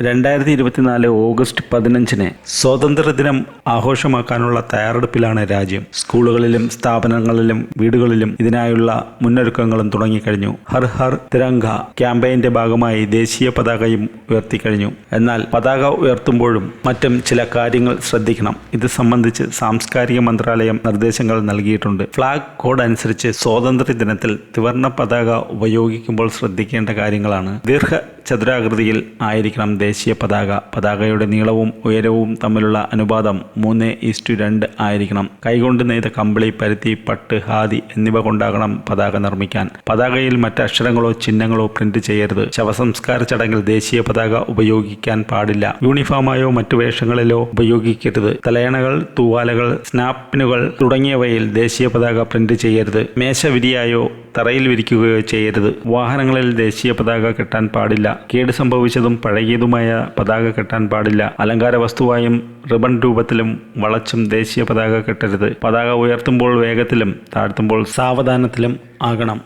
രണ്ടായിരത്തി ഇരുപത്തിനാല് ഓഗസ്റ്റ് പതിനഞ്ചിന് സ്വാതന്ത്ര്യദിനം ആഘോഷമാക്കാനുള്ള തയ്യാറെടുപ്പിലാണ് രാജ്യം. സ്കൂളുകളിലും സ്ഥാപനങ്ങളിലും വീടുകളിലും ഇതിനായുള്ള മുന്നൊരുക്കങ്ങളും തുടങ്ങിക്കഴിഞ്ഞു. ഹർ ഹർ തിരങ്ക ക്യാമ്പയിന്റെ ഭാഗമായി ദേശീയ പതാകയും ഉയർത്തിക്കഴിഞ്ഞു. എന്നാൽ പതാക ഉയർത്തുമ്പോഴും മറ്റും ചില കാര്യങ്ങൾ ശ്രദ്ധിക്കണം. ഇത് സംബന്ധിച്ച് സാംസ്കാരിക മന്ത്രാലയം നിർദ്ദേശങ്ങൾ നൽകിയിട്ടുണ്ട്. ഫ്ളാഗ് കോഡ് അനുസരിച്ച് സ്വാതന്ത്ര്യ ദിനത്തിൽ ത്രിവർണ പതാക ഉപയോഗിക്കുമ്പോൾ ശ്രദ്ധിക്കേണ്ട കാര്യങ്ങളാണ്. ദീർഘ ചതുരാകൃതിയിൽ ആയിരിക്കണം ദേശീയ പതാക. പതാകയുടെ നീളവും ഉയരവും തമ്മിലുള്ള അനുപാതം മൂന്ന് ഈസ്റ്റു രണ്ട് ആയിരിക്കണം. കൈകൊണ്ട് നെയ്ത കമ്പിളി പരുത്തി പട്ട് ഹാദി എന്നിവ കൊണ്ടാകണം പതാക നിർമ്മിക്കാൻ. പതാകയിൽ മറ്റ് അക്ഷരങ്ങളോ ചിഹ്നങ്ങളോ പ്രിന്റ് ചെയ്യരുത്. ശവസംസ്കാര ചടങ്ങിൽ ദേശീയ പതാക ഉപയോഗിക്കാൻ പാടില്ല. യൂണിഫോമായോ മറ്റു വേഷങ്ങളിലോ ഉപയോഗിക്കരുത്. തലയണകൾ തൂവാലകൾ സ്നാപ്പിനുകൾ തുടങ്ങിയവയിൽ ദേശീയ പതാക പ്രിന്റ് ചെയ്യരുത്. മേശവിരിയായോ തറയിൽ വിരിക്കുകയോ ചെയ്യരുത്. വാഹനങ്ങളിൽ ദേശീയ പതാക കെട്ടാൻ പാടില്ല. കേട് സംഭവിച്ചതും പഴകിയതുമായ പതാക കെട്ടാൻ പാടില്ല. അലങ്കാര വസ്തുവായും റിബൺ രൂപത്തിലും വളച്ചും ദേശീയ പതാക കെട്ടരുത്. പതാക ഉയർത്തുമ്പോൾ വേഗത്തിലും താഴ്ത്തുമ്പോൾ സാവധാനത്തിലും ആകണം.